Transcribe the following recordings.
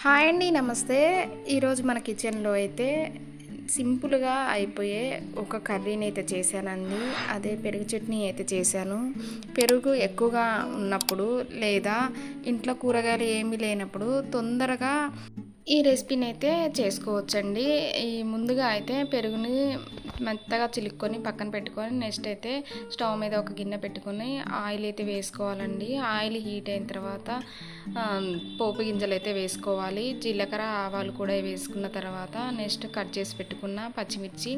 Hi అండి నమస్తే. ఈరోజు మన కిచెన్లో అయితే సింపుల్గా అయిపోయే ఒక కర్రీని అయితే చేశానండి. అదే పెరుగు చట్నీ అయితే చేశాను. పెరుగు ఎక్కువగా ఉన్నప్పుడు లేదా ఇంట్లో కూరగాయలు ఏమీ లేనప్పుడు తొందరగా ఈ రెసిపీని అయితే చేసుకోవచ్చండి. ఈ ముందుగా అయితే పెరుగుని మెత్తగా చిలుక్కొని పక్కన పెట్టుకొని నెక్స్ట్ అయితే స్టవ్ మీద ఒక గిన్నె పెట్టుకొని ఆయిల్ అయితే వేసుకోవాలండి. ఆయిల్ హీట్ అయిన తర్వాత పోపు గింజలు అయితే వేసుకోవాలి. జీలకర్ర ఆవాలు కూడా వేసుకున్న తర్వాత నెక్స్ట్ కట్ చేసి పెట్టుకున్న పచ్చిమిర్చి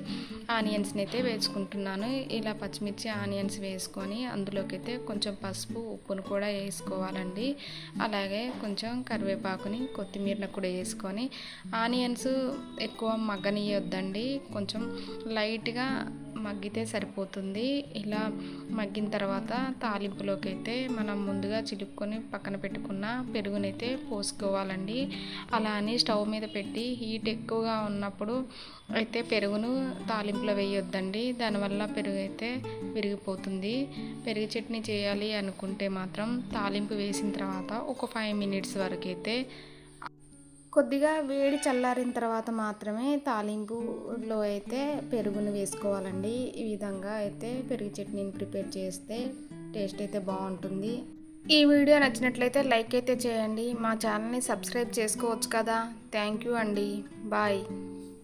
ఆనియన్స్ని అయితే వేసుకుంటున్నాను. ఇలా పచ్చిమిర్చి ఆనియన్స్ వేసుకొని అందులోకి అయితే కొంచెం పసుపు ఉప్పును కూడా వేసుకోవాలండి. అలాగే కొంచెం కరివేపాకుని కొత్తిమీరను కూడా వేసుకొని ఆనియన్స్ ఎక్కువ మగ్గనియొద్దండి. కొంచెం లైట్గా మగ్గితే సరిపోతుంది. ఇలా మగ్గిన తర్వాత తాలింపులోకి అయితే మనం ముందుగా చిలుక్కొని పక్కన పెట్టుకున్న పెరుగునైతే పోసుకోవాలండి. అలా అని స్టవ్ మీద పెట్టి హీట్ ఎక్కువగా ఉన్నప్పుడు అయితే పెరుగును తాలింపులో వేయొద్దండి. దానివల్ల పెరుగు అయితే విరిగిపోతుంది. పెరుగు చట్నీ చేయాలి అనుకుంటే మాత్రం తాలింపు వేసిన తర్వాత ఒక ఫైవ్ మినిట్స్ వరకు అయితే కొద్దిగా వేడి చల్లారిన తర్వాత మాత్రమే తాలింపులో అయితే పెరుగును వేసుకోవాలండి. ఈ విధంగా అయితే పెరుగు చట్నీని ప్రిపేర్ చేస్తే టేస్ట్ అయితే బాగుంటుంది. ఈ వీడియో నచ్చినట్లయితే లైక్ అయితే చేయండి. మా ఛానల్ని సబ్స్క్రైబ్ చేసుకోవచ్చు కదా. థ్యాంక్ యూ అండి. బాయ్.